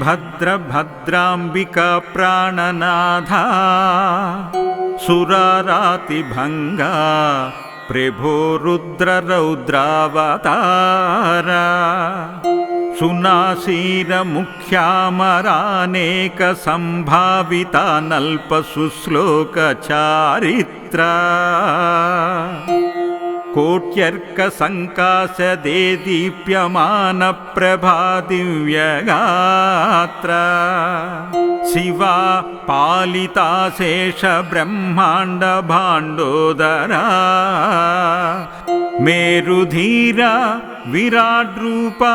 भजे भद्रभद्राम्बिका प्राणनाथा सुरारातिभङ्गा प्रभो रुद्ररौद्रावतारा सुनासीरमुख्यामरानेकसम्भाविता नल्पसुश्लोकचारित्रा दीप्यमानप्रभा दिव्यगात्र शिवा पालिता शेषब्रह्माण्डभाण्डोदरा मेरुधीरा विराड्रूपा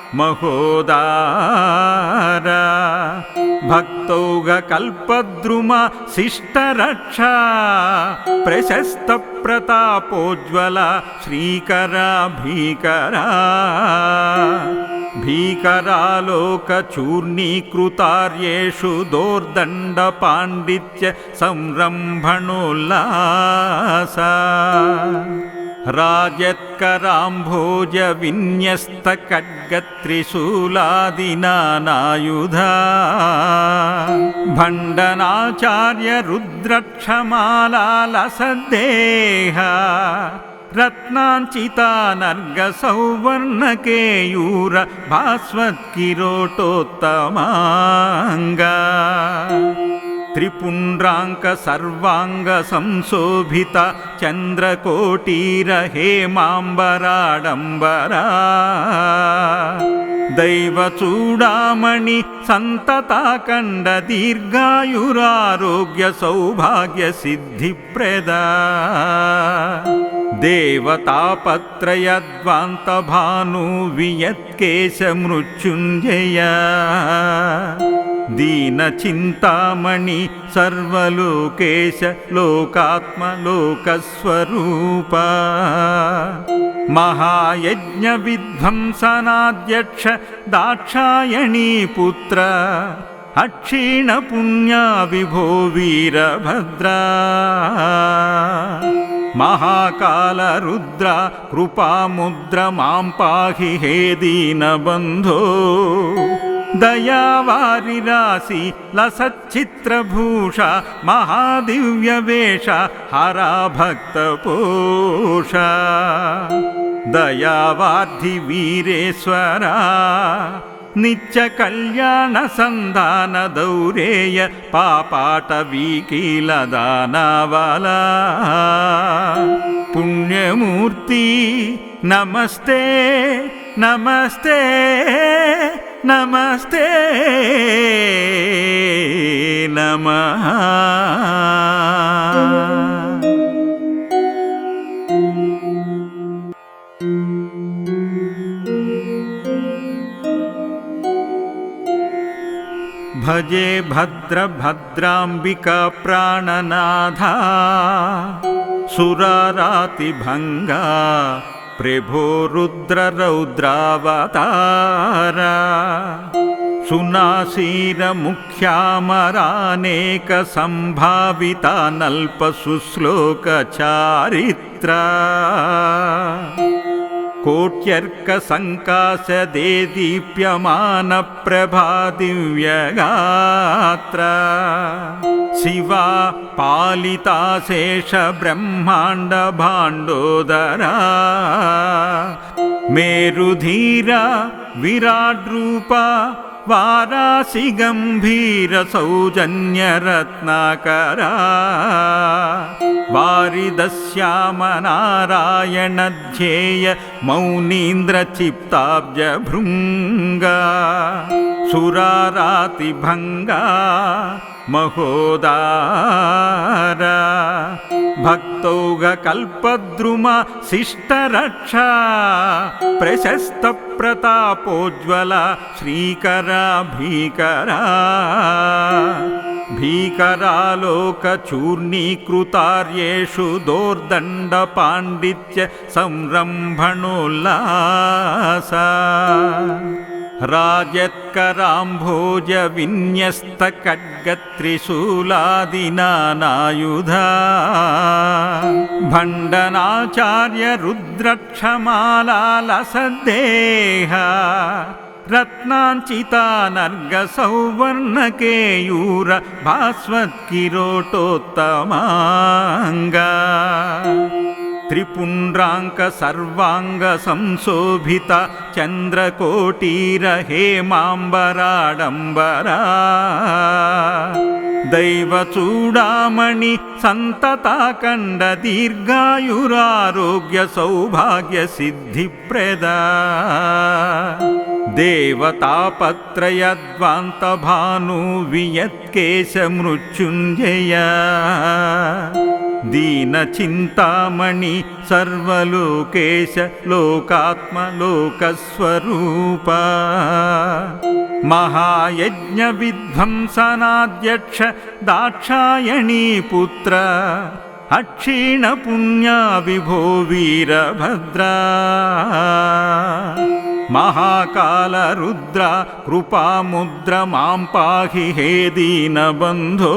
महोदारा भक्तौगकल्पद्रुम शिष्टरक्षा प्रशस्तप्रतापोज्ज्वल श्रीकरा भीकरा भीकरालोकचूर्णीकृतार्येषु दोर्दण्डपाण्डित्य संरम्भणोल्लासा राजत्कराम्भोजविन्यस्तखड्गत्रिशूलादिनानायुधा भण्डनाचार्यरुद्रक्षमालालसद्देह रत्नाञ्चितानर्गसौवर्णकेयूर भास्वत्किरोटोत्तमाङ्गा त्रिपुण्ड्राङ्क सर्वाङ्गसंशोभित चन्द्रकोटीरहेमाम्बराडम्बरा दैवचूडामणि सन्तताकण्ड दीर्घायुरारोग्य सौभाग्यसिद्धिप्रदा देवतापत्रयद्वान्तभानु वियत्केशमृत्युञ्जया दीनचिन्तामणि सर्वलोकेश लोकात्मलोकस्वरूपा महायज्ञविध्वंसनाध्यक्ष दाक्षायणी पुत्र अक्षीणपुण्या विभो वीरभद्रा महाकालरुद्र कृपामुद्र मां पाहि हे दीनबन्धो। दयावारिरासि लसच्चित्रभूष महादिव्यवेष हरा भक्तपोष दयावार्धिवीरेश्वरा नित्यकल्याणसन्धानदौरेय पापाटवीकीलदानावला पुण्यमूर्ति नमस्ते नमस्ते नमस्ते नमः भजे प्राणनाथा सुरारातिभङ्गा प्रभो रुद्ररौद्रावतारा। सुनासीरमुख्यामरानेकसम्भाविता दीप्यमानप्रभा दिव्यगात्र शिवा पालिता शेषब्रह्माण्डभाण्डोदरा मेरुधीरा विराड्रूपा वारासि गम्भीरसौजन्यरत्नाकरा वारिदश्यामनारायणध्येय मौनीन्द्रचित्ताब्जभृङ्गा। सुरारातिभङ्गा महोदारा। भक्तौगकल्पद्रुम शिष्टरक्षा। प्रशस्तप्रतापोज्ज्वल श्रीकरा भीकरा। भीकरालोकचूर्णीकृतार्येषु दोर्दण्डपाण्डित्य संरम्भणोल्लासा राजत्कराम्भोजविन्यस्तखड्गत्रिशूलादिनानायुधा भण्डनाचार्य रुद्रक्षमालालसद्देह रत्नाञ्चितानर्गसौवर्णकेयूर भास्वत्किरोटोत्तमाङ्गा त्रिपुण्ड्राङ्क सर्वाङ्गसंशोभित चन्द्रकोटीरहेमाम्बराडम्बरा दैवचूडामणि सन्तताकण्ड दीर्घायुरारोग्य सौभाग्यसिद्धिप्रदा देवतापत्रयद्वान्तभानु वियत्केशमृत्युञ्जय दीनचिन्तामणि सर्वलोकेश लोकात्मलोकस्वरूपा महायज्ञविध्वंसनाध्यक्ष दाक्षायणी पुत्र अक्षीणपुण्या विभो वीरभद्रा महाकालरुद्र कृपामुद्र मां पाहि हे दीनबन्धो।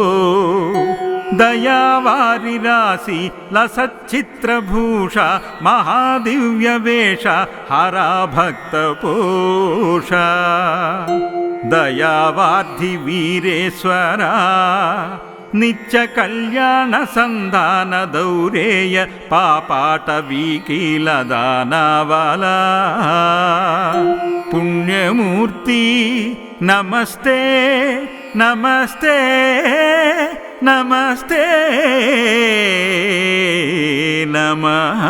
दयावारिरासि लसच्चित्रभूष महादिव्यवेष हरा भक्तपोष दयावार्धिवीरेश्वरा नित्यकल्याणसन्धानदौरेय पापाटवीकीलदानावला पुण्यमूर्ति नमस्ते नमस्ते नमस्ते नमः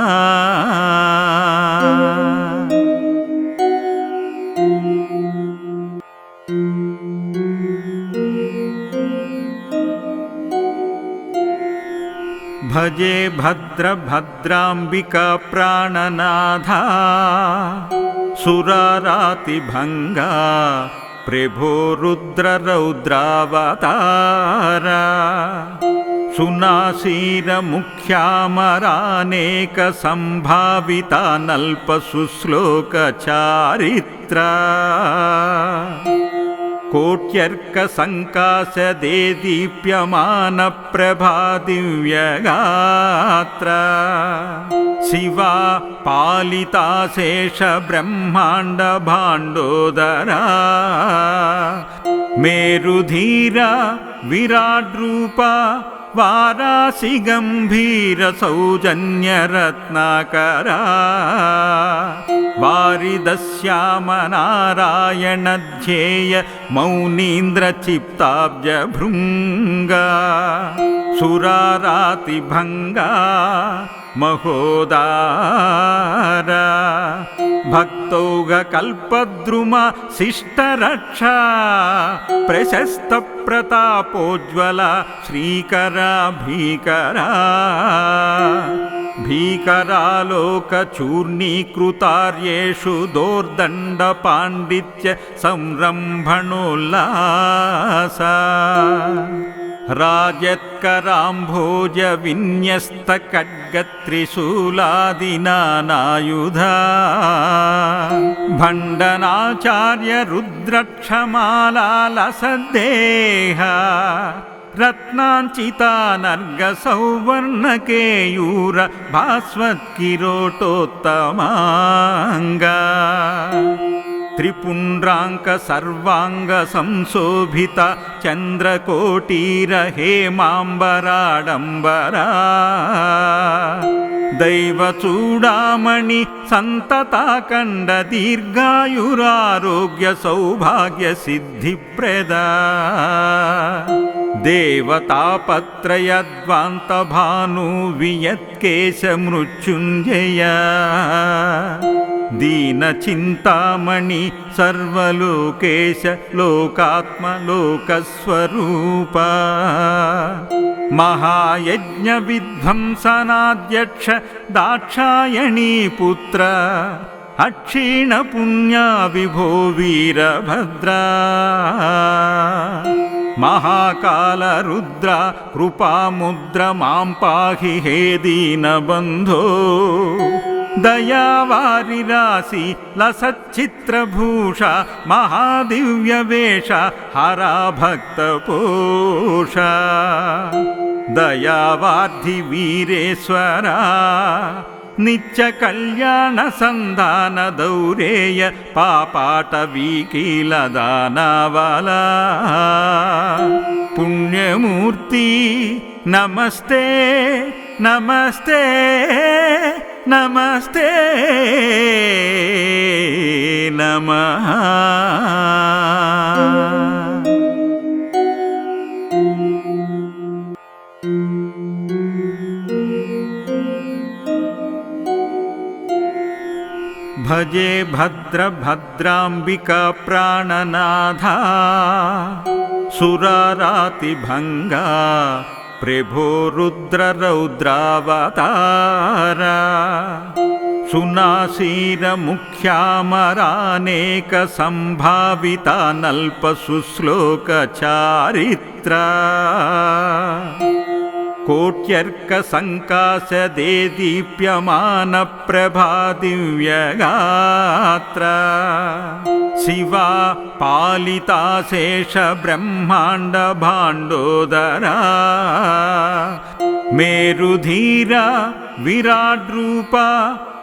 भजे प्राणनाथा सुरारातिभङ्गा प्रभो रुद्ररौद्रावतारा। सुनासीरमुख्यामरानेकसम्भाविता नल्पसुश्लोकचारित्रा दीप्यमानप्रभा दिव्यगात्र शिवा पालिता शेषब्रह्माण्डभाण्डोदरा मेरुधीरा विराड्रूपा वारासि गम्भीरसौजन्यरत्नाकरा वारिदश्यामनारायणध्येय मौनीन्द्रचित्ताब्जभृङ्गा सुरारातिभङ्गा महोदारा भक्तौगकल्पद्रुम शिष्टरक्षा प्रशस्तप्रतापोज्ज्वल श्रीकरा भीकरा। भीकरालोकचूर्णीकृतार्येषु दोर्दण्डपाण्डित्य संरम्भणोल्लासा राजत्कराम्भोजविन्यस्तखड्गत्रिशूलादिनानायुधा भण्डनाचार्य रुद्रक्षमालालसद्देह रत्नाञ्चितानर्गसौवर्णकेयूर भास्वत्किरोटोत्तमाङ्गा त्रिपुण्ड्राङ्क सर्वाङ्गसंशोभित चन्द्रकोटीरहेमाम्बराडम्बरा दैवचूडामणि सन्तताकण्ड दीर्घायुरारोग्य सौभाग्यसिद्धिप्रदा देवतापत्रयद्वान्तभानु वियत्केशमृत्युञ्जय दीनचिन्तामणि सर्वलोकेश लोकात्मलोकस्वरूपा महायज्ञविध्वंसनाध्यक्ष दाक्षायणी पुत्र अक्षीणपुण्या विभो वीरभद्रा महाकालरुद्र कृपामुद्र मां पाहि हे दीनबन्धो दयावारिरासि लसच्चित्रभूष महादिव्यवेष हरा भक्तपोष दयावार्धिवीरेश्वरा नित्यकल्याणसन्धानदौरेय पापाटवीकीलदानावला पुण्यमूर्ति नमस्ते नमस्ते नमस्ते नमः भजे भद्रभद्राम्बिका प्राणनाथा सुरारातिभङ्गा प्रभो रुद्ररौद्रावतारा। सुनासीरमुख्यामरानेकसम्भाविता नल्पसुश्लोकचारित्रा दीप्यमानप्रभा दिव्यगात्र शिवा पालिता शेषब्रह्माण्डभाण्डोदरा मेरुधीरा विराड्रूपा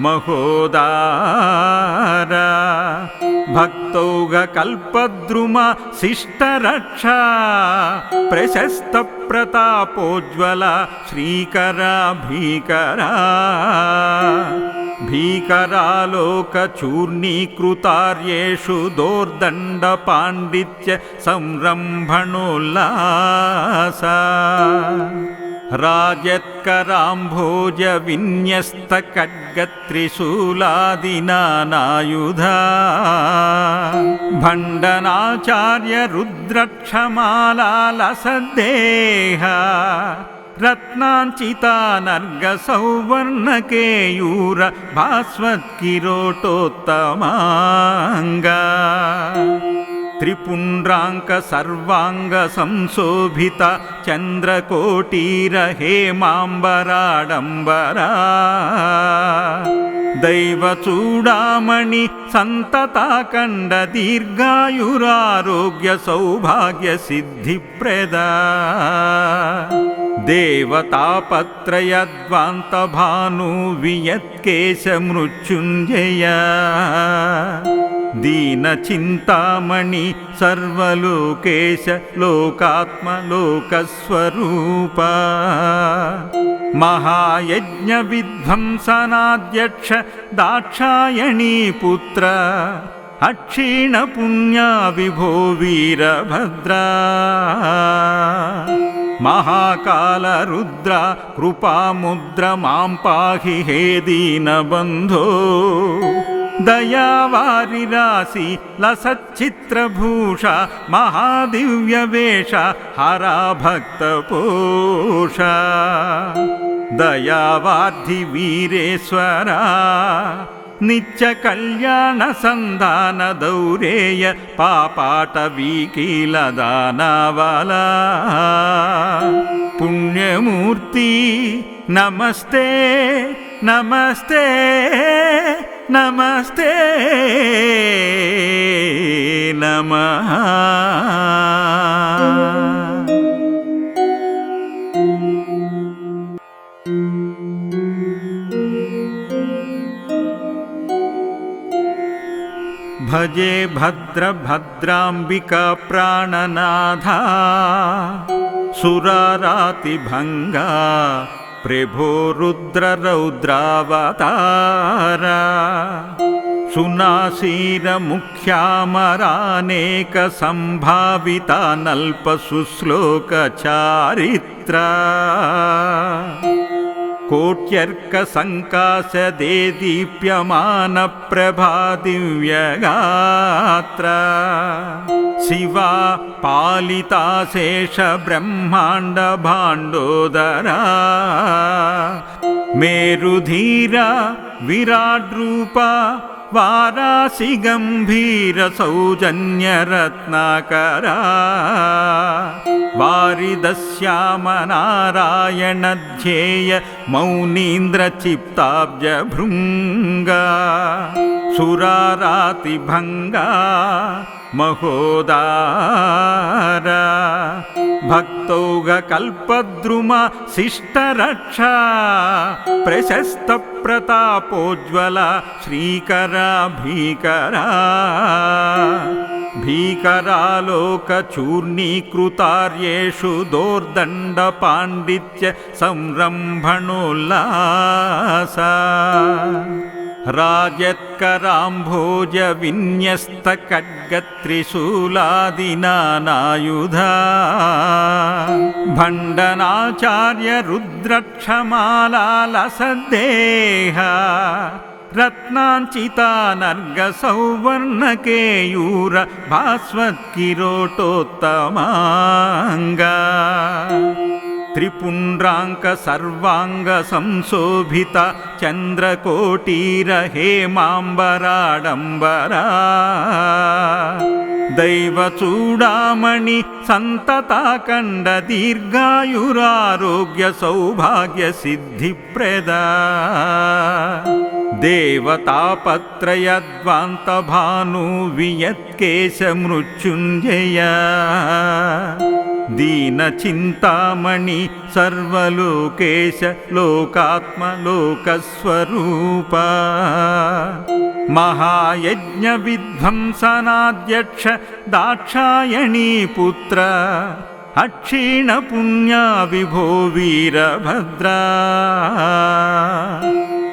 महोदारा। भक्तौगकल्पद्रुम शिष्टरक्षा। प्रशस्तप्रतापोज्ज्वल श्रीकरा भीकरा भीकरालोकचूर्णीकृतार्येषु दोर्दण्डपाण्डित्य संरम्भणोल्लासा राजत्कराम्भोजविन्यस्तखड्गत्रिशूलादिनानायुधा भण्डनाचार्य रुद्रक्षमालालसद्देह रत्नाञ्चितानर्गसौवर्णकेयूर भास्वत्किरोटोत्तमाङ्गा त्रिपुण्ड्राङ्क सर्वाङ्ग संशोभित चन्द्रकोटीर हेमाम्बराडम्बरा दैवचूडामणि सन्तताकण्ड दीर्घायुरारोग्य दीनचिन्तामणि सर्वलोकेश लोकात्मलोकस्वरूप। महायज्ञविध्वंसनाध्यक्ष दाक्षायणी पुत्र अक्षीणपुण्या विभो वीरभद्रा। महाकालरुद्र कृपामुद्र मां पाहि हे दीनबन्धो दयावारिरासि लसच्चित्रभूष महादिव्यवेष हरा भक्तपोष दयावार्धिवीरेश्वरा नित्यकल्याणसन्धानदौरेय पापाटवीकीलदानावला। पुण्यमूर्ति नमस्ते नमस्ते नमस्ते नमः। भजे भद्रभद्राम्बिका प्राणनाथा सुरारातिभङ्गा प्रभो रुद्ररौद्रावतारा। सुनासीरमुख्यामरानेकसम्भाविता नल्पसुश्लोकचारित्रा कोट्यर्कसङ्काशदे दीप्यमानप्रभा दिव्यगात्र शिवा पालिता शेषब्रह्माण्डभाण्डोदरा मेरुधीरा विराड्रूपा वारासि गम्भीरसौजन्यरत्नाकरा सुरारातिभङ्गा महोदार भक्तौगकल्पद्रुमा शिष्टरक्षा प्रशस्तप्रतापोज्ज्वल श्रीकरा भीकरा भीकरालोकचूर्णीकृतार्येषु दोर्दण्डपाण्डित्य संरम्भणोल्लासा राजत्कराम्भोजविन्यस्तखड्गत्रिशूलादिनानायुधा भण्डनाचार्य रुद्रक्षमालालसद्देह रत्नाञ्चितानर्गसौवर्णकेयूर भास्वत्किरोटोत्तमाङ्गा त्रिपुण्ड्राङ्क सर्वाङ्गसंशोभित चन्द्रकोटीरहेमाम्बराडम्बरा दैवचूडामणि सन्तताकण्ड दीर्घायुरारोग्य सौभाग्यसिद्धिप्रदा देवतापत्रयद्वान्तभानु वियत्केशमृत्युञ्जया दीनचिन्तामणि सर्वलोकेश लोकात्मलोकस्वरूपा महायज्ञविध्वंसनाध्यक्ष दाक्षायणी पुत्र अक्षीणपुण्या विभो वीरभद्रा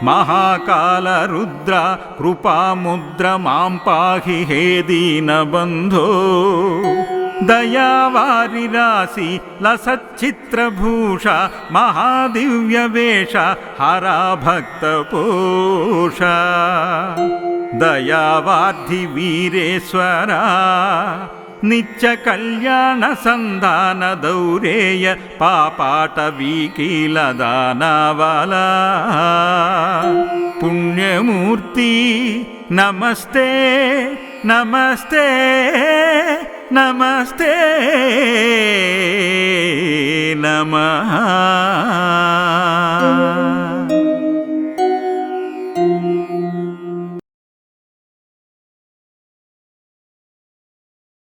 महाकालरुद्र कृपामुद्र मां पाहि हे दीनबन्धो दयावारिरासि लसच्चित्रभूष महादिव्यवेष हरा भक्तपोष दयावार्धिवीरेश्वरा नित्यकल्याणसन्धानदौरेय पापाटवीकीलदानावला। पुण्यमूर्ति नमस्ते नमस्ते नमस्ते नमः